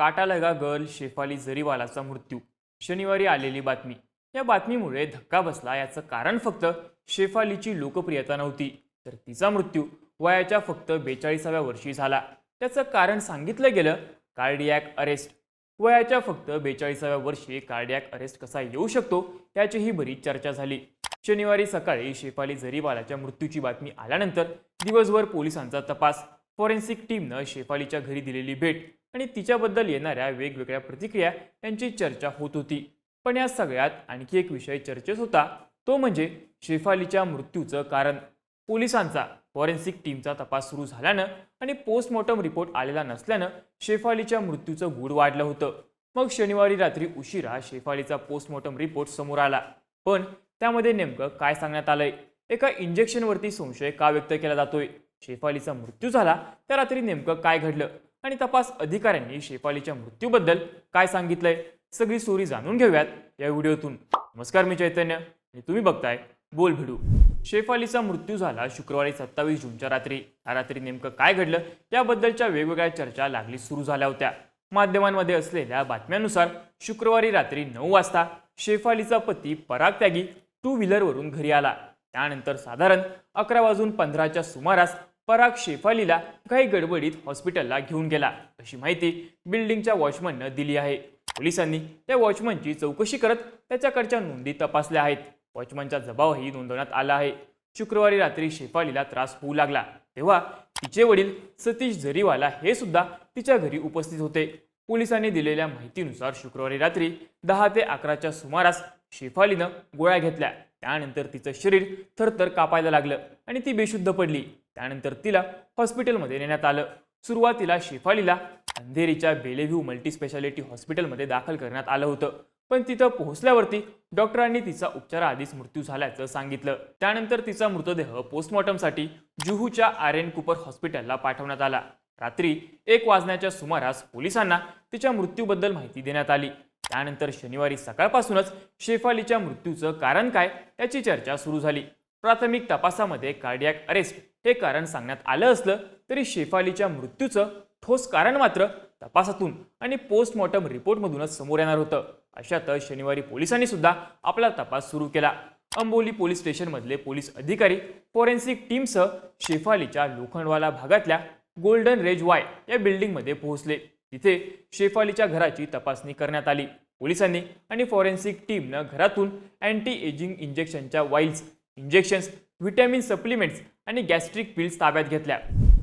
काटालगा girl Shefali जरीवालाचा मृत्यू. शनिवारी आलेली बातमी. या बातमीमुळे धक्का बसला याचं कारण फक्त शेफालीची लोकप्रियता नव्हती तर तिचा मृत्यू वयाच्या फक्त बेचाळीसाव्या वर्षी झाला. त्याचं कारण सांगितलं गेलं कार्डियॅक अरेस्ट. वयाच्या फक्त बेचाळीसाव्या वर्षी कार्डियॅक अरेस्ट कसा येऊ शकतो याचीही बरीच चर्चा झाली. शनिवारी सकाळी शेफाली जरीवालाच्या मृत्यूची बातमी आल्यानंतर दिवसभर पोलिसांचा तपास. फॉरेन्सिक टीमनं शेफालीच्या घरी दिलेली भेट आणि तिच्याबद्दल येणाऱ्या वेगवेगळ्या प्रतिक्रिया यांची चर्चा होत होती. पण या सगळ्यात आणखी एक विषय चर्चेत होता तो म्हणजे शेफालीच्या मृत्यूचं कारण. पोलिसांचा फॉरेन्सिक टीमचा तपास सुरू झाल्यानं आणि पोस्टमॉर्टम रिपोर्ट आलेला नसल्यानं शेफालीच्या मृत्यूचं गूढ वाढलं होतं. मग शनिवारी रात्री उशिरा शेफालीचा पोस्टमॉर्टम रिपोर्ट समोर आला. पण त्यामध्ये नेमकं काय सांगण्यात आलंय? एका इंजेक्शनवरती संशय का व्यक्त केला जातोय? शेफालीचा मृत्यू झाला त्या रात्री नेमकं काय घडलं आणि तपास अधिकाऱ्यांनी शेफालीच्या मृत्यूबद्दल काय सांगितलंय सगळी स्टोरी जाणून घेऊयात या व्हिडिओतून. नमस्कार मी चैतन्य आणि तुम्ही बघताय बोल भिडू शेफालीचा मृत्यू झाला शुक्रवारी सत्तावीस जूनच्या रात्री. या रात्री नेमकं काय घडलं याबद्दलच्या वेगवेगळ्या चर्चा लागली सुरू झाल्या होत्या. माध्यमांमध्ये असलेल्या बातम्यानुसार शुक्रवारी रात्री नऊ वाजता शेफालीचा पती पराग त्यागी टू व्हीलरवरून घरी आला. त्यानंतर साधारण अकरा वाजून पंधराच्या सुमारास पराग शेफालीला काही गडबडीत हॉस्पिटलला घेऊन गेला. अशी माहिती बिल्डिंगच्या वॉचमननं दिली आहे. पोलिसांनी त्या वॉचमनची चौकशी करत त्याच्याकडच्या नोंदी तपासल्या आहेत. वॉचमनचा जबाबही नोंदवण्यात आला आहे. शुक्रवारी रात्री शेफालीला त्रास होऊ लागला. तेव्हा तिचे वडील सतीश जरीवाला हे सुद्धा तिच्या घरी उपस्थित होते. पोलिसांनी दिलेल्या माहितीनुसार शुक्रवारी रात्री दहा ते अकराच्या सुमारास शेफालीनं गोळ्या घेतल्या. त्यानंतर तिचं शरीर थरथर कापायला लागलं आणि ती बेशुद्ध पडली. त्यानंतर तिला हॉस्पिटलमध्ये नेण्यात आलं. सुरुवातीला शेफालीला अंधेरीच्या बेलेव्ह्यू मल्टी स्पेशालिटी हॉस्पिटलमध्ये दाखल करण्यात आलं होतं. पण तिथं पोहोचल्यावरती डॉक्टरांनी तिचा उपचाराआधीच मृत्यू झाल्याचं सांगितलं. त्यानंतर तिचा मृतदेह पोस्टमॉर्टमसाठी जुहूच्या आर एन कुपर हॉस्पिटलला पाठवण्यात आला. रात्री एक वाजण्याच्या सुमारास पोलिसांना तिच्या मृत्यूबद्दल माहिती देण्यात आली. त्यानंतर शनिवारी सकाळपासूनच शेफालीच्या मृत्यूचं कारण काय याची चर्चा सुरू झाली. प्राथमिक तपासामध्ये कार्डियाक अरेस्ट हे कारण सांगण्यात आलं असलं तरी शेफालीच्या मृत्यूचं ठोस कारण मात्र तपासातून आणि पोस्टमॉर्टम रिपोर्टमधूनच समोर येणार होतं. अशातच शनिवारी पोलिसांनी सुद्धा आपला तपास सुरू केला. अंबोली पोलीस स्टेशनमधले पोलीस अधिकारी फॉरेन्सिक टीमसह शेफालीच्या लोखंडवाला भागातल्या गोल्डन रेज वाय या बिल्डिंगमध्ये पोहोचले. तिथे शेफालीच्या घराची तपासणी करण्यात आली. पोलिसांनी आणि फॉरेन्सिक टीमनं घरातून अँटी एजिंग इंजेक्शनच्या वाईल्स इंजेक्शन्स व्हिटॅमिन सप्लिमेंट्स आणि गॅस्ट्रिक पिल्स ताब्यात घेतल्या.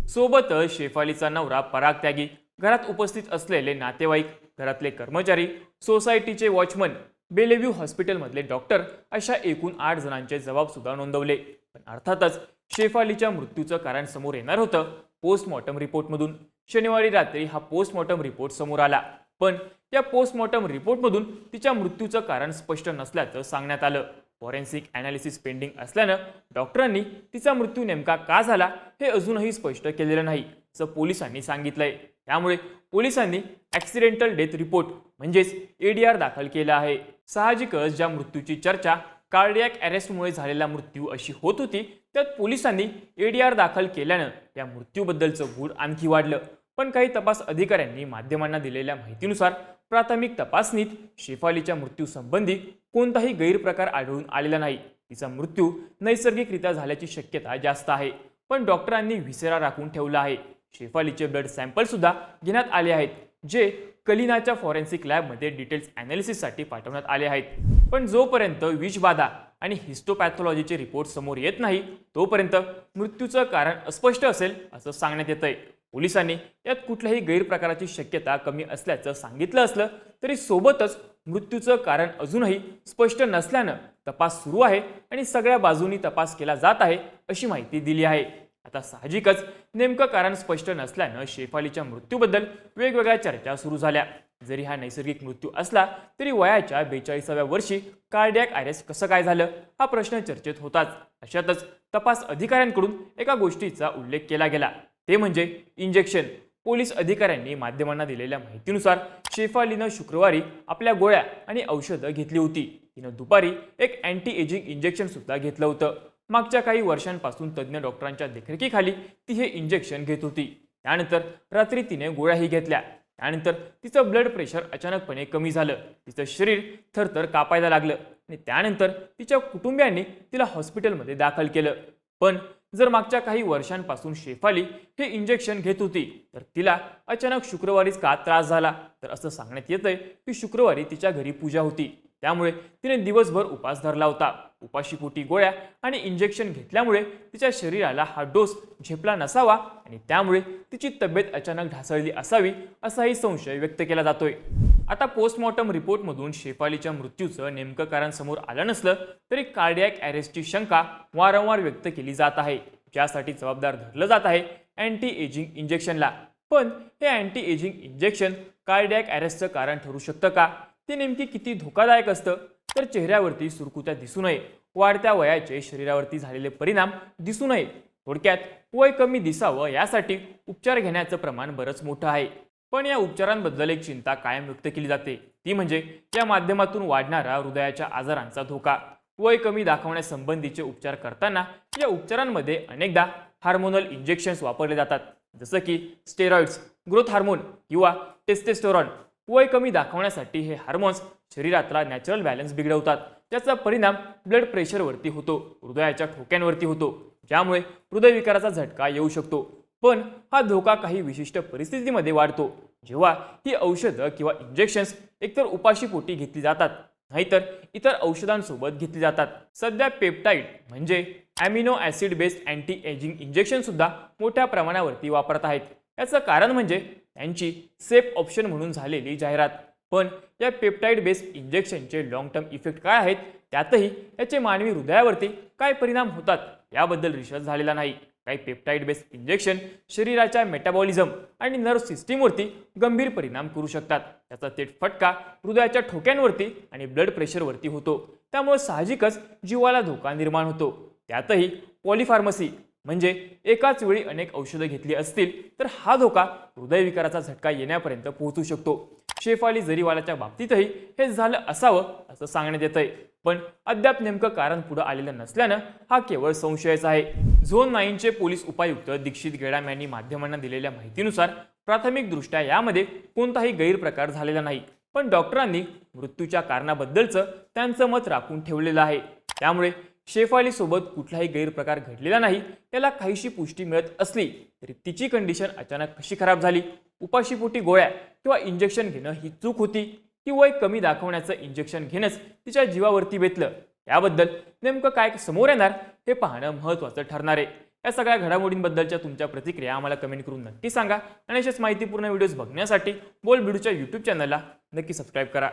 सोबतच शेफालीचा नवरा पराग त्यागी घरात उपस्थित असलेले नातेवाईक घरातले कर्मचारी सोसायटीचे वॉचमन बेलेव्ह्यू हॉस्पिटलमधले डॉक्टर अशा एकूण आठ जणांचे जबाब सुद्धा नोंदवले. पण अर्थातच शेफालीच्या मृत्यूचं कारण समोर येणार होतं पोस्टमॉर्टम रिपोर्टमधून. शनिवारी रात्री हा पोस्टमॉर्टम रिपोर्ट समोर आला. पण या पोस्टमॉर्टम रिपोर्टमधून तिच्या मृत्यूचं कारण स्पष्ट नसल्याचं सांगण्यात आलं. फॉरेन्सिक ॲनालिसिस पेंडिंग असल्यानं डॉक्टरांनी तिचा मृत्यू नेमका का झाला हे अजूनही स्पष्ट केलेलं नाही असं पोलिसांनी सांगितलंय. त्यामुळे पोलिसांनी ॲक्सिडेंटल डेथ रिपोर्ट म्हणजेच एडीआर दाखल केला आहे. साहजिकच ज्या मृत्यूची चर्चा कार्डियॅक अरेस्टमुळे झालेला मृत्यू अशी होत होती त्यात पोलिसांनी एडीआर दाखल केल्यानं या मृत्यूबद्दलचं गूढ आणखी वाढलं. पण काही तपास अधिकाऱ्यांनी माध्यमांना दिलेल्या माहितीनुसार प्राथमिक तपासणीत शेफालीच्या मृत्यूसंबंधी कोणताही गैरप्रकार आढळून आलेला नाही. तिचा मृत्यू नैसर्गिकरित्या झाल्याची शक्यता जास्त आहे. पण डॉक्टरांनी व्हिसेरा राखून ठेवला आहे. शेफालीचे ब्लड सॅम्पल सुद्धा घेण्यात आले आहेत जे कलिनाच्या फॉरेन्सिक लॅबमध्ये डिटेल्स अॅनालिसिससाठी पाठवण्यात आले आहेत. पण जोपर्यंत विषबाधा आणि हिस्टोपॅथॉलॉजीचे रिपोर्ट समोर येत नाही तोपर्यंत मृत्यूचं कारण अस्पष्ट असेल असं सांगण्यात येतंय. पोलिसांनी यात कुठल्याही गैरप्रकाराची शक्यता कमी असल्याचं सांगितलं असलं तरी सोबतच मृत्यूचं कारण अजूनही स्पष्ट नसल्यानं तपास सुरू आहे आणि सगळ्या बाजूनी तपास केला जात आहे अशी माहिती दिली आहे. आता साहजिकच नेमकं कारण स्पष्ट नसल्यानं शेफालीच्या मृत्यूबद्दल वेगवेगळ्या चर्चा सुरू झाल्या. जरी हा नैसर्गिक मृत्यू असला तरी वयाच्या बेचाळीसाव्या वर्षी कार्डियक अरेस्ट कसं काय झालं हा प्रश्न चर्चेत होताच. अशातच तपास अधिकाऱ्यांकडून एका गोष्टीचा उल्लेख केला गेला. ते म्हणजे इंजेक्शन. पोलीस अधिकाऱ्यांनी माध्यमांना दिलेल्या माहितीनुसार शेफालीनं शुक्रवारी आपल्या गोळ्या आणि औषधं घेतली होती. तिनं दुपारी एक अँटी एजिंग इंजेक्शन सुद्धा घेतलं होतं. मागच्या काही वर्षांपासून तज्ज्ञ डॉक्टरांच्या देखरेखीखाली ती हे इंजेक्शन घेत होती. त्यानंतर रात्री तिने गोळ्याही घेतल्या. त्यानंतर तिचं ब्लड प्रेशर अचानकपणे कमी झालं. तिचं शरीर थरथर कापायला लागलं आणि त्यानंतर तिच्या कुटुंबियांनी तिला हॉस्पिटलमध्ये दाखल केलं. पण जर मागच्या काही वर्षांपासून शेफाली हे इंजेक्शन घेत होती तर तिला अचानक शुक्रवारीच का त्रास झाला? तर असं सांगण्यात येतंय की शुक्रवारी तिच्या घरी पूजा होती. त्यामुळे तिने दिवसभर उपास धरला होता. उपाशीपोटी गोळ्या आणि इंजेक्शन घेतल्यामुळे तिच्या शरीराला हा डोस झेपला नसावा आणि त्यामुळे तिची तब्येत अचानक ढासळली असावी असाही संशय व्यक्त केला जातोय. आता पोस्टमॉर्टम रिपोर्टमधून शेफालीच्या मृत्यूचं नेमकं कारण समोर आलं नसलं तरी कार्डियॅक अरेस्टची शंका वारंवार व्यक्त केली जात आहे. ज्यासाठी जबाबदार धरलं जात आहे अँटी एजिंग इंजेक्शनला पण हे अँटी एजिंग इंजेक्शन कार्डियॅक अरेस्टचं कारण ठरू शकतं का? ते नेमकी किती धोकादायक असतं? तर चेहऱ्यावरती सुरकुत्या दिसू नये. वाढत्या वयाचे शरीरावरती झालेले परिणाम दिसू नये. थोडक्यात वय कमी दिसावं यासाठी उपचार घेण्याचं प्रमाण बरंच मोठं आहे. पण या उपचारांबद्दल एक चिंता कायम व्यक्त केली जाते. ती म्हणजे या माध्यमातून वाढणारा हृदयाच्या आजारांचा धोका. वय कमी दाखवण्यासंबंधीचे उपचार करताना या उपचारांमध्ये अनेकदा हार्मोनल इंजेक्शन्स वापरले जातात. जसं की स्टेरॉइड्स ग्रोथ हार्मोन किंवा टेस्टेस्टोरॉन वय कमी दाखवण्यासाठी हे हार्मोन्स शरीरातला नॅचरल बॅलन्स बिघडवतात. त्याचा परिणाम ब्लड प्रेशरवरती होतो हृदयाच्या ठोक्यांवरती होतो ज्यामुळे हृदयविकाराचा झटका येऊ शकतो. पण हा धोका काही विशिष्ट परिस्थितीमध्ये वाढतो. जेव्हा ही औषधं किंवा इंजेक्शन्स एकतर उपाशीपोटी घेतली जातात नाहीतर इतर औषधांसोबत घेतली जातात. सध्या पेप्टाईड म्हणजे amino acid based anti ageing injection सुद्धा मोठ्या प्रमाणावरती वापरत आहेत. याचं कारण म्हणजे त्यांची सेफ ऑप्शन म्हणून झालेली जाहिरात. पण या पेप्टाईड बेस्ड इंजेक्शनचे लॉंग टर्म इफेक्ट काय आहेत? त्यातही याचे मानवी हृदयावरती काय परिणाम होतात? याबद्दल रिसर्च झालेला नाही. काही पेप्टाईड बेस्ड इंजेक्शन शरीराच्या मेटाबॉलिझम आणि नर्व सिस्टीमवरती गंभीर परिणाम करू शकतात. त्याचा थेट फटका हृदयाच्या ठोक्यांवरती आणि ब्लड प्रेशरवरती होतो. त्यामुळे साहजिकच जीवाला धोका निर्माण होतो. त्यातही पॉलिफार्मसी म्हणजे एकाच वेळी अनेक औषधं घेतली असतील तर हा धोका हृदयविकाराचा झटका येण्यापर्यंत पोहोचू शकतो. शेफाली जरीवालाच्या बाबतीतही हे झालं असावं असं सांगण्यात येतंय. पण अद्याप नेमकं कारण पुढं आलेलं नसल्यानं हा केवळ संशयच आहे. झोन नाईनचे पोलीस उपायुक्त दीक्षित गेडाम यांनी माध्यमांना दिलेल्या माहितीनुसार प्राथमिकदृष्ट्या यामध्ये कोणताही गैरप्रकार झालेला नाही. पण डॉक्टरांनी मृत्यूच्या कारणाबद्दलचं त्यांचं मत राखून ठेवलेलं आहे. त्यामुळे शेफाली सोबत कुठलाही गैरप्रकार घडलेला नाही त्याला काहीशी पुष्टी मिळत असली तरी तिची कंडिशन अचानक कशी खराब झाली? उपाशीपोटी गोळ्या किंवा इंजेक्शन घेणं ही चूक होती? की वय कमी दाखवण्याचं इंजेक्शन घेणंच तिच्या जीवावरती बेतलं. याबद्दल नेमकं काय समोर येणार हे पाहणं महत्त्वाचं ठरणार आहे. या सगळ्या घडामोडींबद्दलच्या तुमच्या प्रतिक्रिया आम्हाला कमेंट करून नक्की सांगा. आणि अशाच माहितीपूर्ण व्हिडिओज बघण्यासाठी बोल बिडूच्या यूट्यूब चॅनलला नक्की सबस्क्राईब करा.